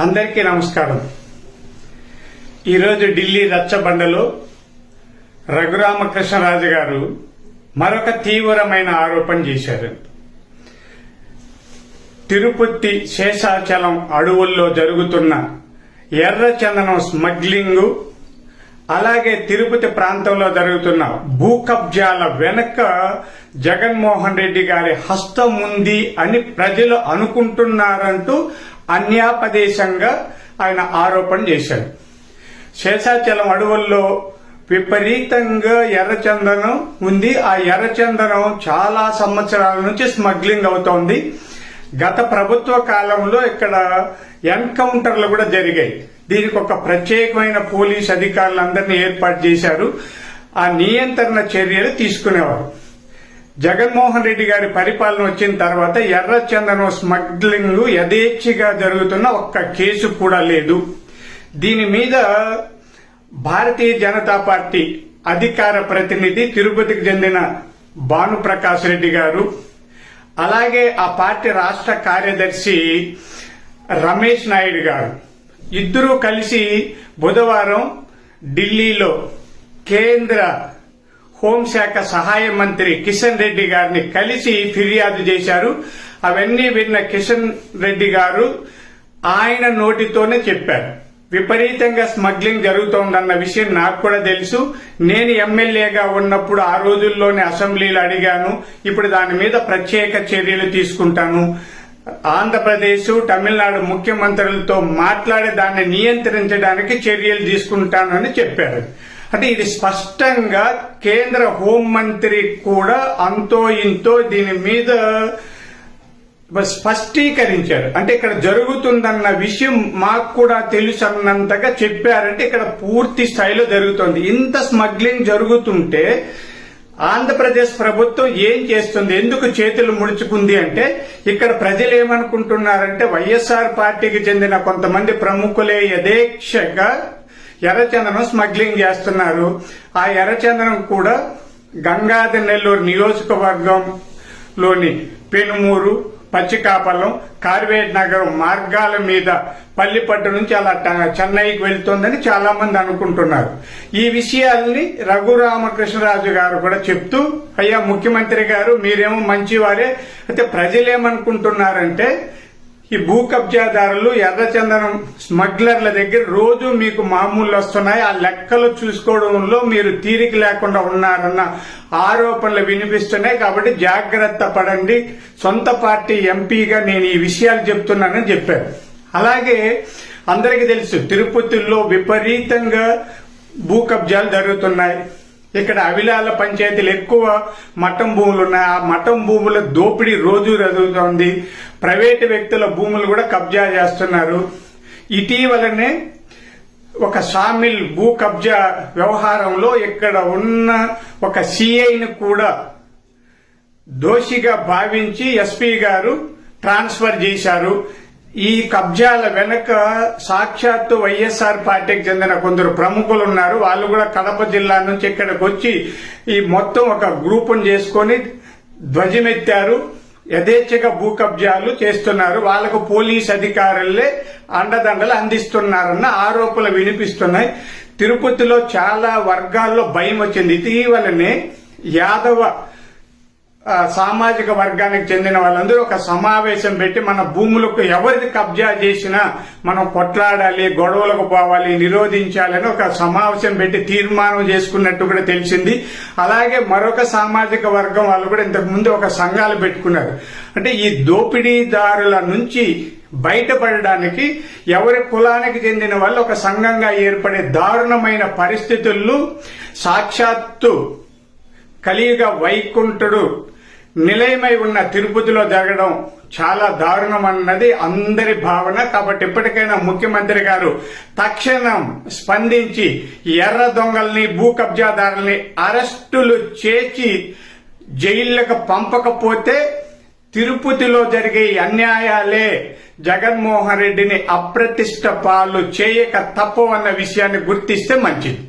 అందరికీ నమస్కారం. ఈరోజు ఢిల్లీ రచ్చబండలో రఘురామకృష్ణరాజు గారు మరొక తీవ్రమైన ఆరోపణ చేశారు. తిరుపతి శేషాచలం అడవుల్లో జరుగుతున్న ఎర్ర చందనం స్మగ్లింగు అలాగే తిరుపతి ప్రాంతంలో జరుగుతున్న భూ కబ్జాల వెనక జగన్మోహన్ రెడ్డి గారి హస్తం ఉంది అని ప్రజలు అనుకుంటున్నారంటూ అన్యాపదేశంగా ఆయన ఆరోపణ చేశారు శేషాచలం అడవుల్లో విపరీతంగా ఎర్రచందనం ఉంది. ఆ ఎర్రచందనం చాలా సంవత్సరాల నుంచి స్మగ్లింగ్ అవుతోంది. గత ప్రభుత్వ కాలంలో ఇక్కడ ఎన్కౌంటర్లు కూడా జరిగాయి. దీనికి ఒక ప్రత్యేకమైన పోలీస్ అధికారులందరినీ ఏర్పాటు చేశారు. ఆ నియంత్రణ చర్యలు తీసుకునేవారు. జగన్మోహన్ రెడ్డి గారి పరిపాలన వచ్చిన తర్వాత ఎర్రచందనం స్మగ్లింగ్ యథేచ్ఛగా జరుగుతున్న ఒక్క కేసు కూడా లేదు. దీని మీద భారతీయ జనతా పార్టీ అధికార ప్రతినిధి తిరుపతికి చెందిన భానుప్రకాష్ రెడ్డి గారు అలాగే ఆ పార్టీ రాష్ట్ర కార్యదర్శి రమేష్ నాయుడు గారు. ఇద్దరూ కలిసి బుధవారం ఢిల్లీలో కేంద్ర హోంశాఖ సహాయ మంత్రి కిషన్ రెడ్డి గారిని కలిసి ఫిర్యాదు చేశారు. అవన్నీ విన్న కిషన్ రెడ్డి గారు ఆయన నోటితోనే చెప్పారు. విపరీతంగా స్మగ్లింగ్ జరుగుతోందన్న విషయం నాకు కూడా తెలుసు. నేను ఎమ్మెల్యేగా ఉన్నప్పుడు ఆ రోజుల్లోనే అసెంబ్లీలో అడిగాను. ఇప్పుడు దాని మీద ప్రత్యేక చర్యలు తీసుకుంటాను. ఆంధ్రప్రదేశ్ తమిళనాడు ముఖ్యమంత్రులతో మాట్లాడి దాన్ని నియంత్రించడానికి చర్యలు తీసుకుంటానని చెప్పారు. అంటే ఇది స్పష్టంగా కేంద్ర హోంమంత్రి కూడా అంతో ఇంతో దీని మీద స్పష్టీకరించారు. అంటే ఇక్కడ జరుగుతుందన్న విషయం మాకు కూడా తెలుసు అన్నంతగా చెప్పారంటే ఇక్కడ పూర్తి స్థాయిలో జరుగుతుంది. ఇంత స్మగ్లింగ్ జరుగుతుంటే ఆంధ్రప్రదేశ్ ప్రభుత్వం ఏం చేస్తుంది? ఎందుకు చేతులు ముడుచుకుంది అంటే ఇక్కడ ప్రజలు ఏమనుకుంటున్నారంటే వైఎస్ఆర్ పార్టీకి చెందిన కొంతమంది ప్రముఖులే యథేక్షగా ఎర్రచందనం స్మగ్లింగ్ చేస్తున్నారు. ఆ ఎర్రచందనం కూడా గంగాధర్ నెల్లూరు నియోజకవర్గంలోని పెనుమూరు పచ్చికాపలం కార్వేట్ నగరం మార్గాల మీద పల్లిపట్టు నుంచి అలా చెన్నైకి వెళ్తుందని చాలా మంది అనుకుంటున్నారు. ఈ విషయాల్ని రఘురామకృష్ణరాజు గారు కూడా చెప్తూ అయ్యా ముఖ్యమంత్రి గారు మీరేమో మంచివారే. అయితే ప్రజలేమనుకుంటున్నారంటే ఈ భూ కబ్జాదారులు ఎర్రచందనం స్మగ్లర్ల దగ్గర రోజు మీకు మామూలు వస్తున్నాయి. ఆ లెక్కలు చూసుకోవడంలో మీరు తీరిక లేకుండా ఉన్నారన్న ఆరోపణలు వినిపిస్తున్నాయి. కాబట్టి జాగ్రత్త పడండి. సొంత పార్టీ ఎంపీగా నేను ఈ విషయాలు చెప్తున్నానని చెప్పారు. అలాగే అందరికీ తెలుసు తిరుపతిలో విపరీతంగా భూ కబ్జాలు జరుగుతున్నాయి. ఇక్కడ అవిలాల పంచాయతీలు ఎక్కువ మఠం భూములు ఉన్నాయి ఆ మఠం భూముల దోపిడీ రోజు జరుగుతోంది. ప్రైవేటు వ్యక్తుల భూములు కూడా కబ్జా చేస్తున్నారు. ఇటీవలనే ఒక సామిల్ భూ కబ్జా వ్యవహారంలో ఇక్కడ ఉన్న ఒక సిఐని కూడా దోషిగా భావించి ఎస్పీ గారు ట్రాన్స్ఫర్ చేశారు. ఈ కబ్జాల వెనక సాక్షాత్తు వైఎస్ఆర్ పార్టీకి చెందిన కొందరు ప్రముఖులు ఉన్నారు. వాళ్ళు కూడా కడప జిల్లా నుంచి ఇక్కడికి వచ్చి ఈ మొత్తం ఒక గ్రూపును చేసుకొని ధ్వజమెత్తారు. యథేచ్ఛగా భూ కబ్జాలు చేస్తున్నారు. వాళ్ళకు పోలీస్ అధికారులే అండదండలు అందిస్తున్నారన్న ఆరోపణలు వినిపిస్తున్నాయి. తిరుపతిలో చాలా వర్గాల్లో భయం వచ్చింది. ఇటీవలనే యాదవ సామాజిక వర్గానికి చెందిన వాళ్ళందరూ ఒక సమావేశం పెట్టి మన భూములకు ఎవరిది కబ్జా చేసినా మనం కొట్లాడాలి గొడవలకు పోవాలి నిరోధించాలని ఒక సమావేశం పెట్టి తీర్మానం చేసుకున్నట్టు కూడా తెలిసింది. అలాగే మరొక సామాజిక వర్గం వాళ్ళు కూడా ఇంతకుముందు ఒక సంఘాలు పెట్టుకున్నారు. అంటే ఈ దోపిడీదారుల నుంచి బయటపడడానికి ఎవరి కులానికి చెందిన వాళ్ళు ఒక సంఘంగా ఏర్పడే దారుణమైన పరిస్థితుల్లో సాక్షాత్తు కలియుగ వైకుంఠుడు నిలయమై ఉన్న తిరుపతిలో జరగడం చాలా దారుణం అన్నది అందరి భావన. కాబట్టి ఇప్పటికైనా ముఖ్యమంత్రి గారు తక్షణం స్పందించి ఎర్ర దొంగల్ని భూ కబ్జాదారుల్ని అరెస్టులు చేసి జైళ్ళకు పంపకపోతే తిరుపతిలో జరిగే అన్యాయాలే జగన్మోహన్ రెడ్డిని అప్రతిష్ట పాలు చేయక తప్పవన్న విషయాన్ని గుర్తిస్తే మంచిది.